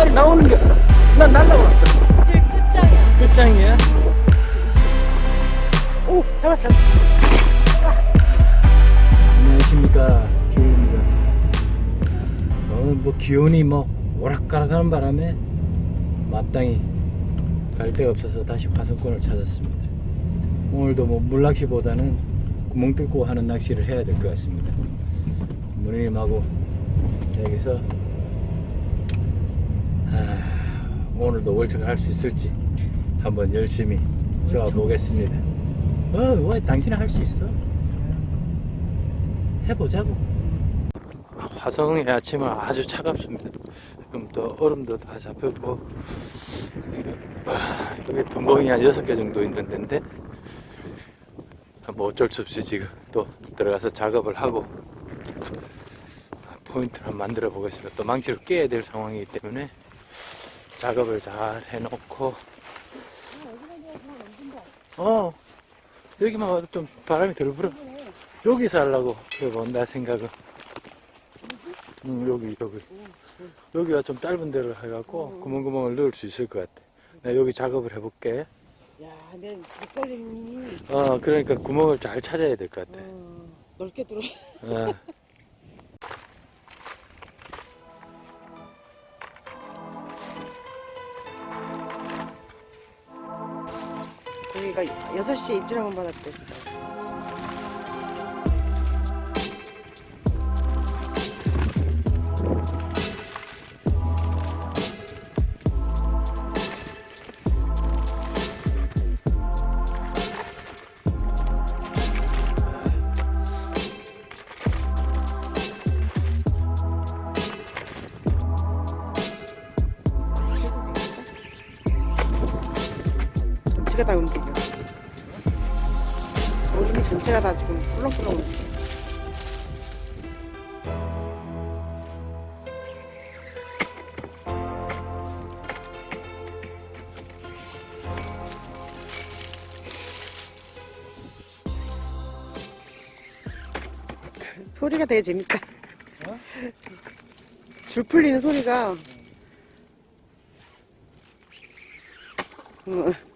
마리 나오는 게, 난 날라왔어. 이제 끝장이야. 끝장이야? 오, 잡았어. 안녕하십니까. 주입니다. 오늘 뭐 기온이 뭐 오락가락하는 바람에 마땅히 갈 데가 없어서 다시 화성권을 찾았습니다. 오늘도 뭐 물낚시보다는 구멍 뚫고 하는 낚시를 해야 될 것 같습니다. 누님하고 여기서 아, 오늘도 월척을 할 수 있을지 한번 열심히 좋아 보겠습니다. 어, 왜 당신은 할 수 있어? 해보자고. 화성의 아침은 아주 차갑습니다. 지금 또 얼음도 다 잡혔고 아, 여기 둔봉이 한 여섯 개 정도 있는 데인데 뭐 어쩔 수 없이 지금 또 들어가서 작업을 하고 포인트를 한번 만들어 보겠습니다. 또 망치를 깨야 될 상황이기 때문에 작업을 잘 해놓고. 어 여기만 와도 좀 바람이 덜 불어. 여기서 하려고 해본다 생각은 음, 여기 여기. 여기가 좀 짧은 데로 해갖고 구멍구멍을 넣을 수 있을 것 같아. 나 여기 작업을 해볼게. 야, 내 목걸림이. 어 그러니까 구멍을 잘 찾아야 될 것 같아. 어, 넓게 들어. 어. 여기가 6시에 입주랑만 받았대. 전 소리가 되게 재밌다. 줄 풀리는 소리가. 응.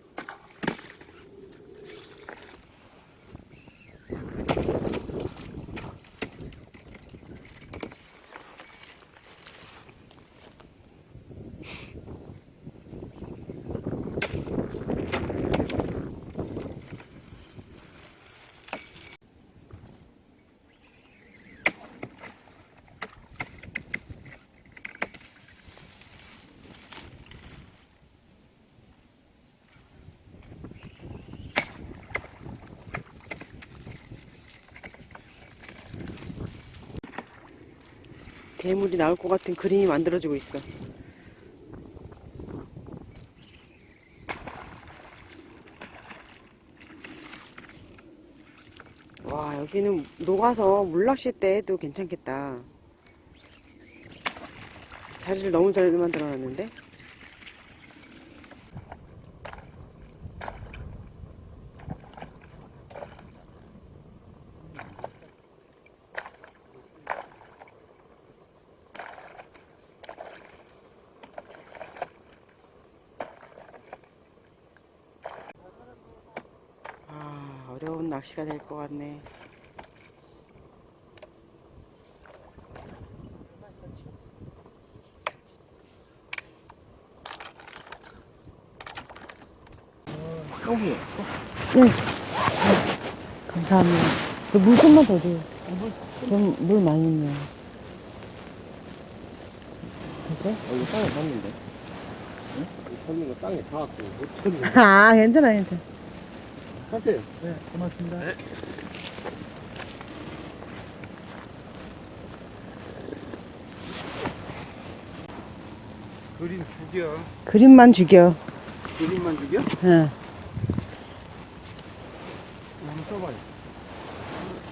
괴물이 나올 것 같은 그림이 만들어지고 있어. 와, 여기는 녹아서 물낚시 때 해도 괜찮겠다. 자리를 너무 잘 만들어 놨는데? 아, 어려운 낚시가 될 것 같네. 여기 감사합니다. 그물 좀만 더 줘요. 좀 물 많이 넣어요. 그죠? 여기 땅에 샀는데. 응? 샀는 거 땅에 닿았고 못 쳤는데. 아, 괜찮아, 괜찮아. 하세요. 네 고맙습니다 그림 죽여. 그림만 죽여. 그림만 죽여? 응. 한번 써봐요.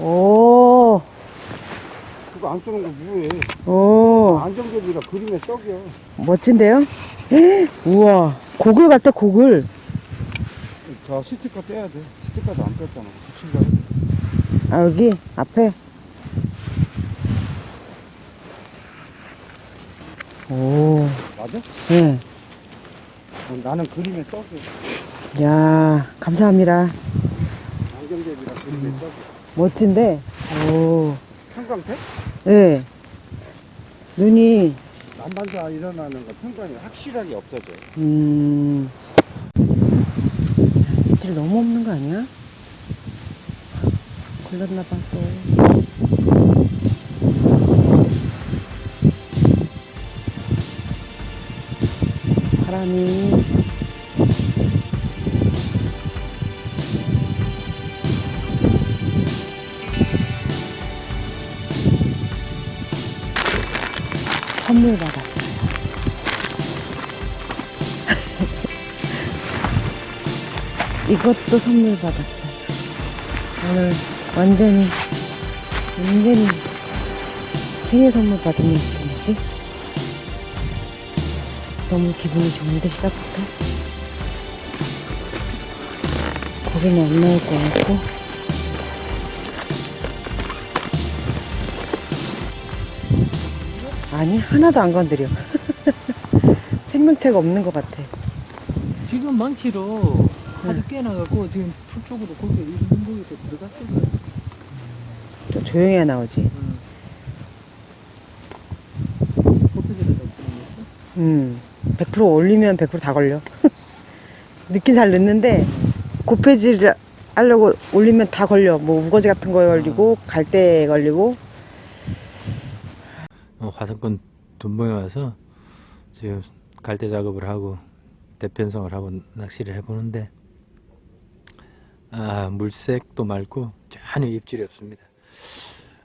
오, 그거 안 쓰는 거 뭐해? 오, 안정적이라 그림에 떡이야. 멋진데요? 헉, 우와, 고글 같아, 고글. 자 스티커 떼야 돼. 스티커도 안 뺐잖아. 붙인다. 아, 여기, 앞에. 오, 맞아? 예. 어, 나는 그림에 떡이 야 감사합니다. 안경제비라 그림에 떡이 멋진데. 오. 형광색? 예. 눈이 난반사 일어나는 거 평관이 확실하게 없어져 음. 입질 너무 없는 거 아니야? 걸렸나 봐 또. 바람이 이것도 선물 받았어요. 오늘 완전히, 완전히 생일 선물 받은 느낌이지? 너무 기분이 좋은데, 시작부터? 고기는 안 나올 것 같고. 아니, 하나도 안 건드려. 생명체가 없는 것 같아. 지금 망치로 하도 깨나갖고 지금 풀 쪽으로 거기 이런 거기도 들어갔을 거야. 좀 조용히 해야 나오지. 넣는 거지. 음, 100% 올리면 100%다 걸려. 늦긴 잘 늦는데, 고패질 하려고 올리면 다 걸려. 뭐, 우거지 같은 거에 걸리고, 갈대에 걸리고. 어, 화성권 둔봉에 와서 지금 갈대 작업을 하고 대편성을 하고 낚시를 해보는데 아 물색도 맑고 전혀 입질이 없습니다.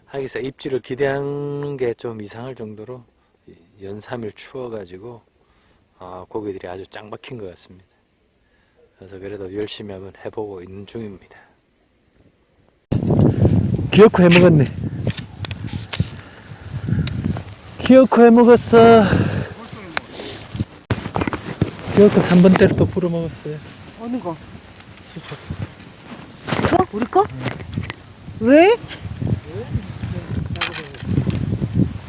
하기사 입질을 기대하는 게 좀 이상할 정도로 연 3일 추워가지고 아, 고기들이 아주 짱 박힌 것 같습니다. 그래서 그래도 열심히 한번 해보고 있는 중입니다. 기어코 해먹었네. 기어코 해먹었어. 기어코 3번대로 또 불어먹었어요. 어느 거? 이거? 우리 거? 왜?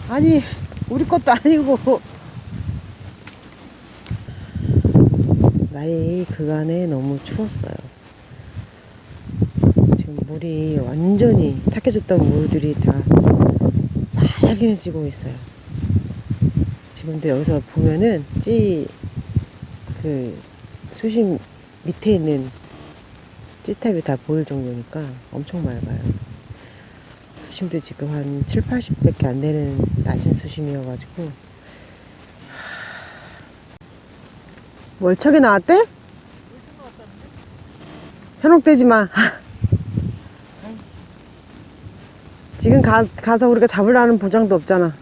아니, 우리 것도 아니고. 날이 그간에 너무 추웠어요. 지금 물이 완전히 탁해졌던 물들이 다 빨개지고 있어요. 지금도 여기서 보면은 찌, 그, 수심 밑에 있는 찌탑이 다 보일 정도니까 엄청 맑아요. 수심도 지금 한 7, 80밖에 안 되는 낮은 수심이어가지고. 멀척이 나왔대? 현혹되지 마. 지금 가, 가서 우리가 잡으라는 보장도 없잖아.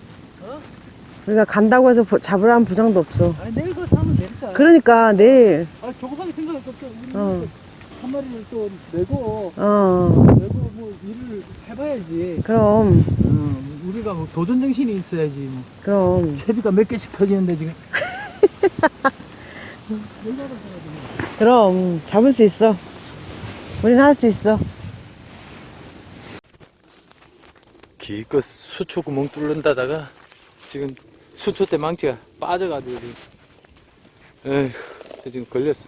우리가 간다고 해서 보- 잡으라는 보장도 없어. 아니, 내일 그거 사면 되니까. 그러니까 내일, 아, 거 없죠. 우리는 어. 한 마리를 또 내고, 어, 내고 뭐 일을 해봐야지. 그럼, 어, 우리가 뭐 도전 정신이 있어야지. 뭐. 그럼. 채비가 몇 개씩 터지는데 지금. 그럼 잡을 수 있어. 우린 할 수 있어. 기껏 수초 구멍 뚫는다다가 지금 수초 때 망치가 빠져가지고 지금 에휴 저 지금 걸렸어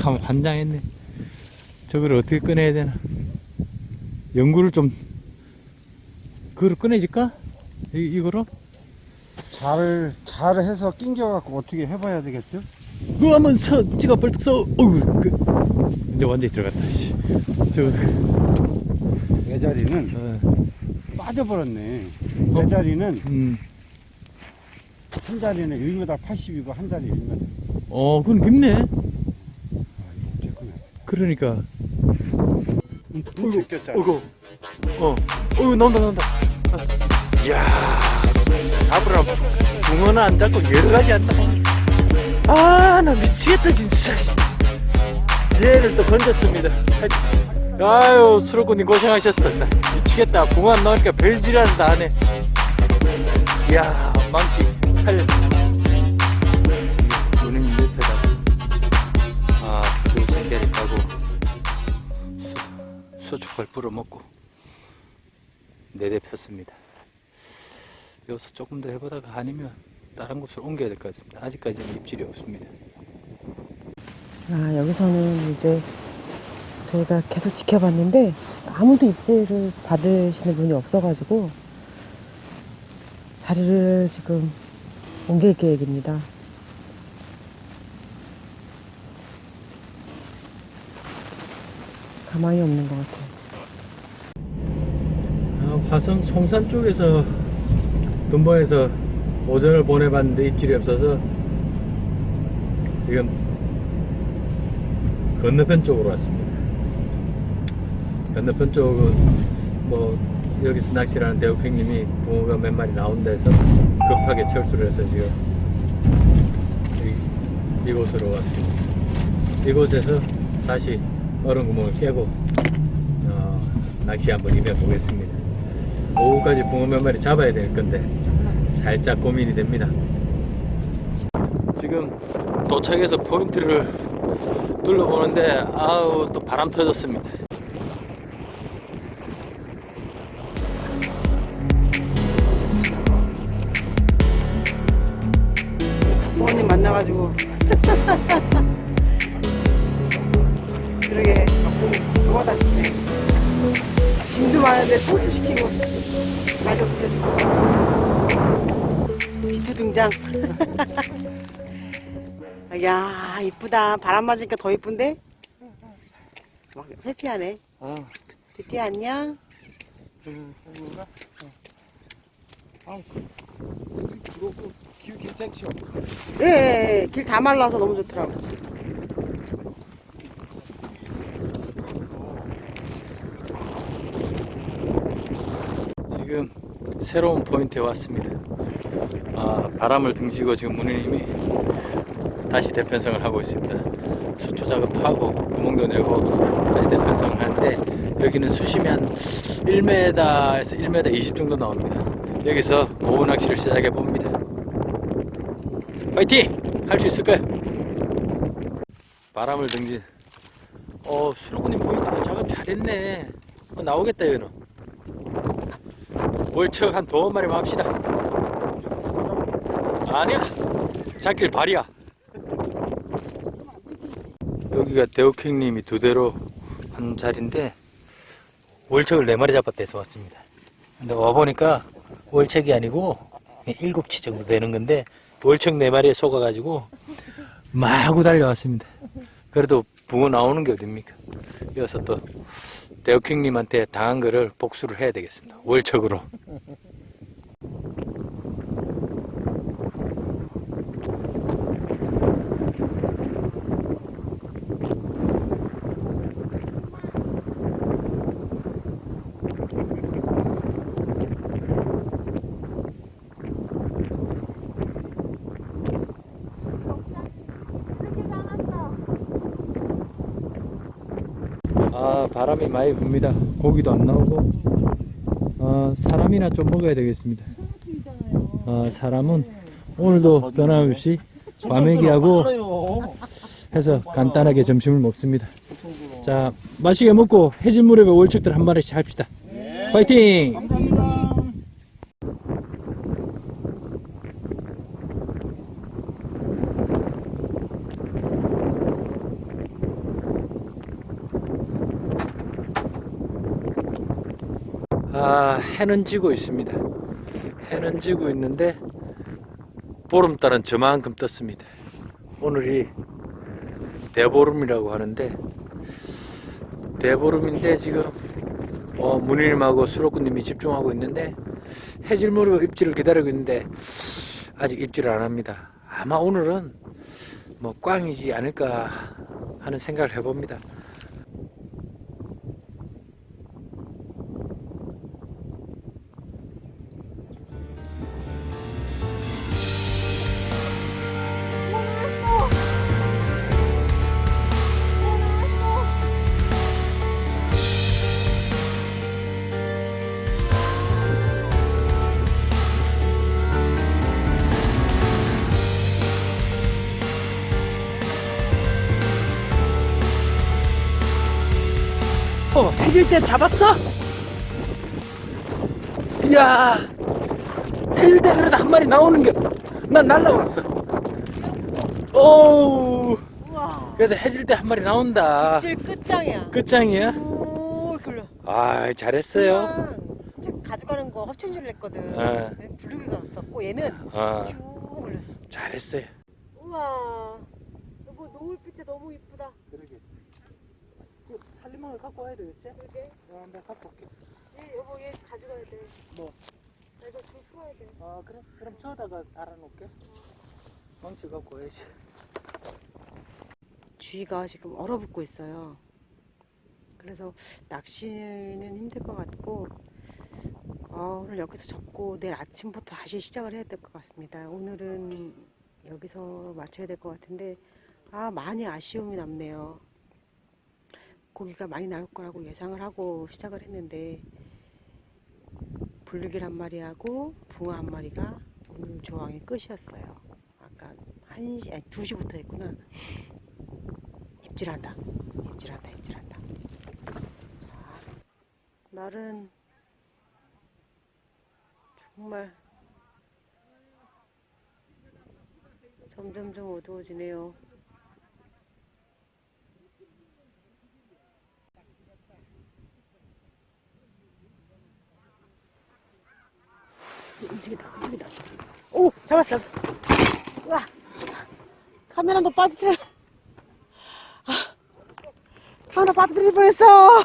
참 환장했네 저걸 어떻게 꺼내야 되나 연구를 좀 그걸 꺼내질까? 이, 이거로? 잘, 잘 해서 낑겨갖고 어떻게 해봐야 되겠죠? 그거 한번 서 찍어 벌떡 서 어이구 그, 이제 완전히 들어갔다 씨. 저내 자리는 어, 빠져버렸네 어? 내 자리는 음. 한 자리는 1m 80이고 한 자리 1m 어 그건 깊네 그러니까 또 제꼈잖아 어이구, 어, 어이구, 나온다, 나온다. 아, 이야, 잡으라. 붕어는 안 잡고 여러 가지 한다. 아, 나 미치겠다, 진짜. 씨. 얘를 또 건졌습니다. 아유, 수로꾼님 고생하셨어. 나 미치겠다. 붕어 안 나오니까 별지랄을 다 하네. 이야, 망치 살렸어. 수축을 불어먹고 내대 폈습니다. 여기서 조금 더 해보다가 아니면 다른 곳으로 옮겨야 될 것 같습니다. 아직까지는 입질이 없습니다. 아, 여기서는 이제 저희가 계속 지켜봤는데 아무도 입질을 받으시는 분이 없어가지고 자리를 지금 옮길 계획입니다. 가망이 없는 것 같아요. 아, 화성 송산 쪽에서 돈봉에서 오전을 보내봤는데 입질이 없어서 지금 건너편 쪽으로 왔습니다. 건너편 쪽은 뭐 여기서 낚시를 하는 대우객님이 붕어가 몇 마리 나온다 해서 급하게 철수를 해서 지금 이, 이곳으로 왔습니다. 이곳에서 다시 얼음 구멍을 깨고 어, 낚시 한번 임해보겠습니다. 오후까지 붕어 몇 마리 잡아야 될 건데 살짝 고민이 됩니다. 지금 도착해서 포인트를 둘러보는데 아우 또 바람 터졌습니다. 등장. 야, 이쁘다. 바람 맞으니까 더 이쁜데? 막 회피하네. 아, 비티 안녕. 그렇고 길 괜찮죠? 예, 예, 예. 길 다 말라서 너무 좋더라고. 지금 새로운 포인트에 왔습니다. 아, 바람을 등지고 지금 문희님이 다시 대편성을 하고 있습니다. 수초 작업도 하고 구멍도 내고 다시 대편성을 하는데 여기는 수심이 한 1m에서 1m 20 정도 나옵니다. 여기서 오후 낚시를 시작해 봅니다. 파이팅! 할 수 있을까요? 바람을 등진. 어, 수로군님 포인트 작업 잘했네. 어, 나오겠다, 얘는. 월척 한 두어 마리만 합시다. 아니야. 잡길 발이야. 여기가 대옥행님이 두 대로 한 자리인데 월척을 네 마리 잡았대서 왔습니다. 근데 와보니까 월척이 아니고 일곱 치 정도 되는 건데 월척 네 마리에 속아가지고 마구 달려왔습니다. 그래도 붕어 나오는 게 어딥니까? 이어서 또 대옥행님한테 당한 거를 복수를 해야 되겠습니다. 월척으로. 아 바람이 많이 붑니다. 고기도 안 나오고 어, 사람이나 좀 먹어야 되겠습니다. 어, 사람은 오늘도 변함없이 과메기하고 해서 간단하게 점심을 먹습니다. 자 맛있게 먹고 해질 무렵에 월척들 한 마리씩 합시다. 파이팅! 감사합니다. 아, 해는 지고 있습니다. 해는 지고 있는데 보름달은 저만큼 떴습니다. 오늘이 대보름이라고 하는데 대보름인데 지금 어, 문희님하고 수록구님이 집중하고 있는데 해질무로 입질을 기다리고 있는데 아직 입질을 안 합니다. 아마 오늘은 뭐 꽝이지 않을까 하는 생각을 해봅니다. 때 잡았어? 이야, 때 그래도 한 마리 나오는 게난 날라왔어. 오, 우와. 그래도 해질 때 한 마리 나온다. 질 끝장이야. 끝장이야? 오, 이렇게 올려. 아, 잘했어요. 그냥 가져가는 거 합천줄 냈거든. 어. 블루기가 없었고 얘는 어, 쭉 올렸어. 잘했어요. 우와. 여보 노을빛이 너무 이쁘다. 살림망을 갖고 와야 되겠지? 그러게. 어, 내가 갖고 올게. 얘 여보 얘 가져가야 돼. 뭐? 나 이거 줄 풀어야 돼. 어, 그래? 그럼 저다가 달아놓을게. 망치 갖고 와야지. 주위가 지금 얼어붙고 있어요. 그래서 낚시는 힘들 것 같고 어, 오늘 여기서 접고 내일 아침부터 다시 시작을 해야 될 것 같습니다. 오늘은 여기서 마쳐야 될 것 같은데 아 많이 아쉬움이 남네요. 고기가 많이 나올 거라고 예상을 하고 시작을 했는데 블루길 한 마리하고 붕어 한 마리가 오늘 조항이 끝이었어요. 아까 1시, 아니 2시부터 했구나. 입질한다. 입질한다. 입질한다. 자, 날은 정말 점점점 어두워지네요. 움직인다. 움직인다. 오! 잡았어. 잡았어. 와! 카메라도 빠지더라. 카메라 빠뜨릴 뻔했어.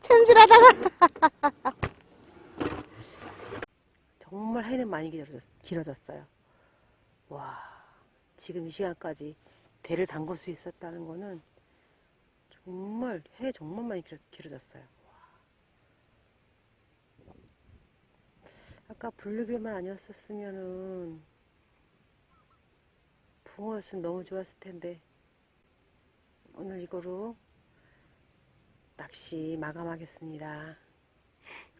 챔질하다가. 정말 해는 많이 길어졌, 길어졌어요. 와, 지금 이 시간까지 대를 담글 수 있었다는 거는 정말 해 정말 많이 길어, 길어졌어요. 와. 아까 블루길만 아니었었으면은 붕어였으면 너무 좋았을 텐데. 오늘 이거로 낚시 마감하겠습니다.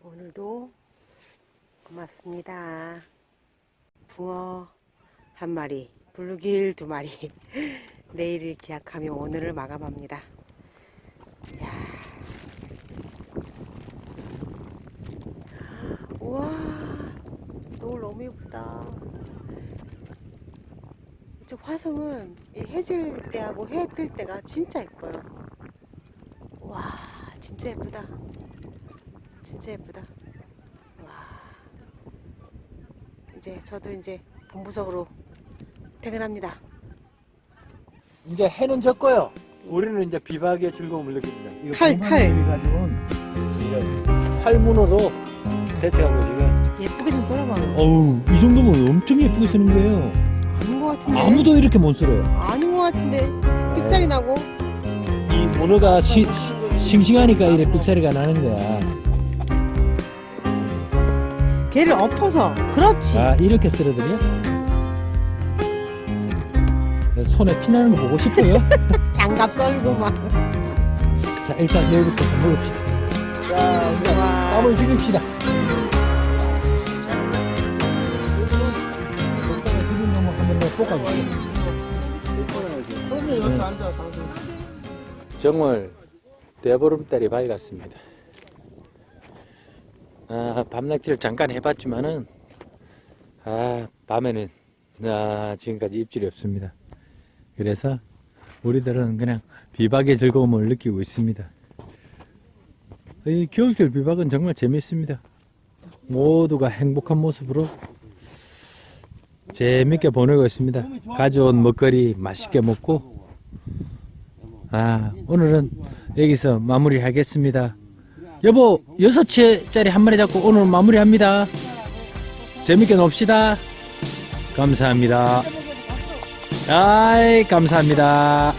오늘도 고맙습니다. 붕어 한 마리, 블루길 두 마리. 내일을 기약하며 오늘을 마감합니다. 이야. 우와, 노을 너무 예쁘다. 이쪽 화성은 이 해질 때하고 해 뜰 때가 진짜 예뻐요. 와, 진짜 예쁘다. 진짜 예쁘다. 와. 이제 저도 이제 본부석으로 퇴근합니다. 이제 해는 졌고요. 우리는 이제 비박의 즐거움을 느낍니다. 이거 탈, 탈. 이제. 예쁘게 좀썰 어봐. 어우 이 정도면 엄청 예쁘게 쓰는 거예요 아닌 것 같은데. 아무도 이렇게 못 쓸어요 아닌 것 같은데. 삑살이 나고. 이 문어가 시, 시- 싱싱하니까 이래 삑사리가 나는 거야 걔를 엎어서. 그렇지. 아 이렇게 쓸어드려? 손에 피나는 거 보고 싶어요? 장갑 썰고 막. 자 일단 내일부터 좀 먹읍시다 자 이제 와. 땀을 죽입시다 볶아줄게 정말 대보름달이 밝았습니다. 아, 밤낚시를 잠깐 해봤지만은 아, 밤에는 아, 지금까지 입질이 없습니다. 그래서 우리들은 그냥 비박의 즐거움을 느끼고 있습니다. 이 겨울철 비박은 정말 재밌습니다. 모두가 행복한 모습으로 재밌게 보내고 있습니다. 가져온 먹거리 맛있게 먹고 아, 오늘은 여기서 마무리하겠습니다. 여보, 여섯 채짜리 한 마리 잡고 오늘 마무리합니다. 재밌게 놉시다. 감사합니다. 아이, 감사합니다.